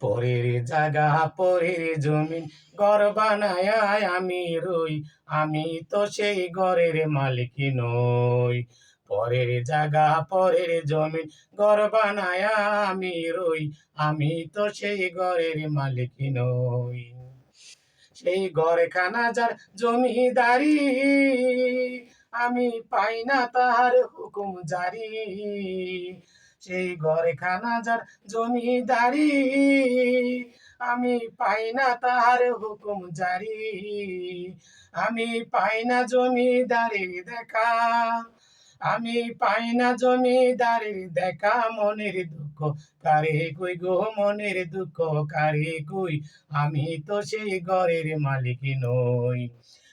পরের জাগা পরের জমিন, ঘর বানায় আমি রই। আমি তো সেই ঘরের মালিক নই। পরের জাগা পরের জমিন, ঘর বানায় আমি রই। আমি তো সেই ঘরের মালিক নই। সেই ঘরখানা যার জমিদারি, আমি পাই না তাহার হুকুম জারি। সেই যার জমিদারি। আমি পাই না তাহার হুকুম জারি। আমি পাই না জমিদারির দেখা। আমি পাই না জমিদারির দেখা। মনের দুঃখ কারে কই গো? মনের দুঃখ কারে কই? আমি তো সেই ঘরের মালিক নই।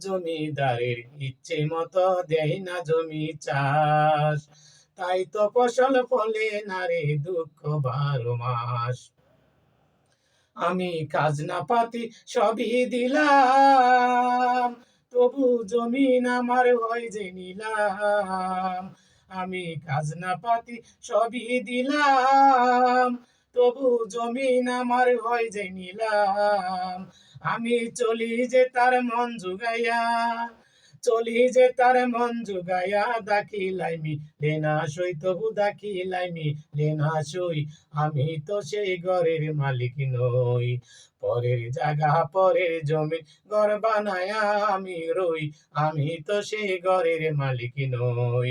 জমিদারের ইচ্ছে মতো দেয় না জমি চাষ। তাই তো ফসল ফলে না রে দুঃখ বারো মাস। আমি খাজনা পাতি সবই দিলাম, তবু জমিন আমার হয় যে নিলাম। আমি খাজনা পাতি সবই দিলাম তবু জমিন আমার হয় যে নিলাম। আমি চলি যে তার মন জুগাইয়া, চলি যে তার মন জুগাইয়া দাখিলাইমি লেনা সই, তবু দাখিলাইমি লেনা সই। আমি তো সেই ঘরের মালিক নই, পরের জায়গা, পরের জমি, ঘর বানায়া আমি রই। আমি তো সেই ঘরের মালিক নই